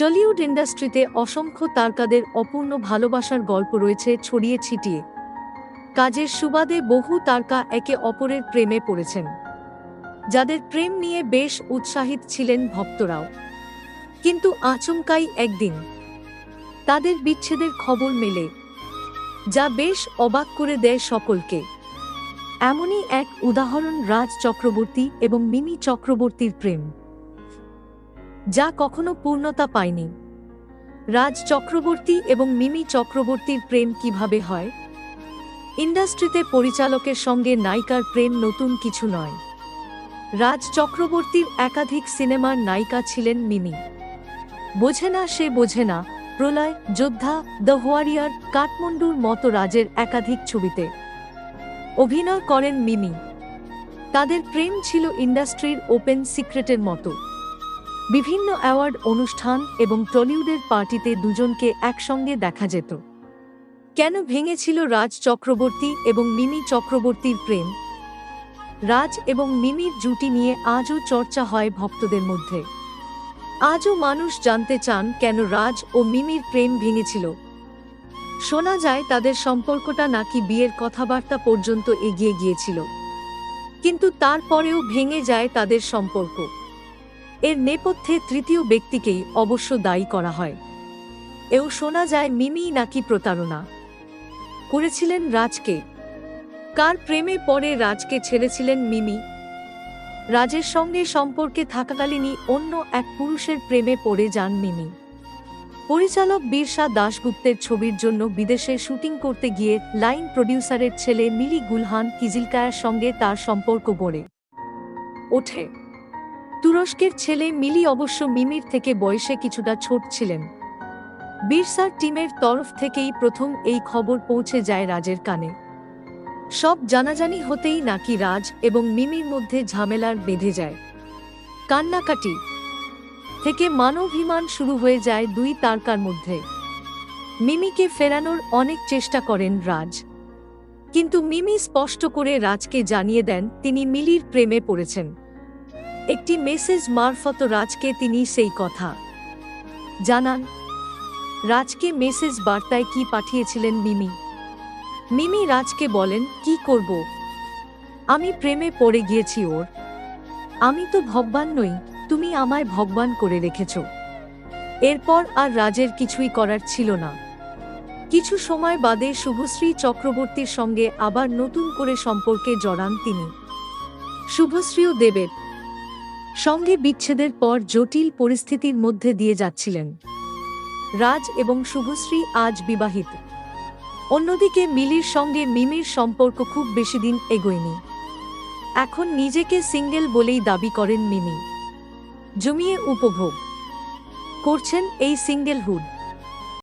Tollywood ইন্ডাস্ট্রিতে অসংখ্য তারকাদের অপূর্ণ ভালোবাসার গল্প রয়েছে ছড়িয়ে ছিটিয়ে। কাজের সুবাদে বহু তারকা একে অপরের প্রেমে পড়েছেন। যাদের প্রেম নিয়ে বেশ উৎসাহিত ছিলেন ভক্তরাও। কিন্তু আচমকাই একদিন তাদের বিচ্ছেদের খবর মেলে, যা বেশ অবাক করে দেয় সকলকে। এমনই এক উদাহরণ রাজ চক্রবর্তী এবং মিমি চক্রবর্তীর প্রেম। যা কখনো পূর্ণতা পায়নি। রাজ চক্রবর্তী এবং মিমি চক্রবর্তীর প্রেম কীভাবে হয়? ইন্ডাস্ট্রিতে পরিচালকের সঙ্গে নায়িকার প্রেম নতুন কিছু নয়। রাজ চক্রবর্তীর একাধিক সিনেমার নায়িকা ছিলেন মিমি। বোঝে না সে বোঝে না, প্রলয়, যোদ্ধা, দ্য হোয়ারিয়ার কাঠমান্ডুর মতো রাজের একাধিক ছবিতে। অভিনয় করেন মিমি। তাদের প্রেম ছিল ইন্ডাস্ট্রির ওপেন সিক্রেটের মতো। বিভিন্ন অ্যাওয়ার্ড অনুষ্ঠান এবং টলিউডের পার্টিতে দুজনকে একসঙ্গে দেখা যেত। কেন ভেঙেছিল রাজ চক্রবর্তী এবং মিমি চক্রবর্তীর প্রেম? রাজ এবং মিমির জুটি নিয়ে আজও চর্চা হয় ভক্তদের মধ্যে। আজও মানুষ জানতে চান কেন রাজ ও মিমির প্রেম ভেঙেছিল। শোনা যায় তাদের সম্পর্কটা নাকি বিয়ের কথাবার্তা পর্যন্ত এগিয়ে গিয়েছিল। কিন্তু তারপরেও ভেঙে যায় তাদের সম্পর্ক। এর নেপথ্যে তৃতীয় ব্যক্তিকেই অবশ্য দায়ী করা হয়। এও শোনা যায় মিমি নাকি প্রতারণা। করেছিলেন রাজকে। কার প্রেমে পরে রাজকে ছেড়েছিলেন মিমি? রাজের সঙ্গে সম্পর্কে থাকাকালীনই অন্য এক পুরুষের প্রেমে পড়ে যান মিমি। পরিচালক বীরসা দাশগুপ্তের ছবির জন্য বিদেশে শুটিং করতে গিয়ে লাইন প্রডিউসারের ছেলে মিলি গুলহান কিজিলকায়ার সঙ্গে তার সম্পর্ক গড়ে ওঠে। তুরস্কের ছেলে মিলি অবশ্য মিমির থেকে বয়সে কিছুটা ছোট ছিলেন। বীরসার টিমের তরফ থেকেই প্রথম এই খবর পৌঁছে যায় রাজের কানে। সব জানাজানি হতেই নাকি রাজ এবং মিমির মধ্যে ঝামেলার বেঁধে যায়। কান্নাকাটি থেকে মানবাভিমান শুরু হয়ে যায় দুই তারকার মধ্যে। মিমিকে ফেরানোর অনেক চেষ্টা করেন রাজ। কিন্তু মিমি স্পষ্ট করে রাজকে জানিয়ে দেন, তিনি মিলির প্রেমে পড়েছেন। একটি মেসেজ মারফত রাজকে তিনি সেই কথা। জানান, রাজকে মেসেজ বার্তায় কি পাঠিয়েছিলেন মিমি? মিমি রাজকে বলেন, কি করব? আমি প্রেমে পড়ে গিয়েছি ওর। আমি তো ভগবান নই, তুমি আমায় ভগবান করে রেখেছ। এরপর আর রাজের কিছুই করার ছিল না। কিছু সময় বাদে শুভশ্রী চক্রবর্তীর সঙ্গে আবার নতুন করে সম্পর্কে জড়ান তিনি। শুভশ্রীও দেবের সঙ্গে বিচ্ছেদের পর জটিল পরিস্থিতির মধ্যে দিয়ে যাচ্ছিলেন। রাজ এবং শুভশ্রী আজ বিবাহিত। অন্যদিকে মিলির সঙ্গে মিমির সম্পর্ক খুব বেশি দিন এগোয়নি। এখন নিজেকে সিঙ্গেল বলেই দাবি করেন মিমি। জমিয়ে উপভোগ করছেন এই সিঙ্গেলহুড।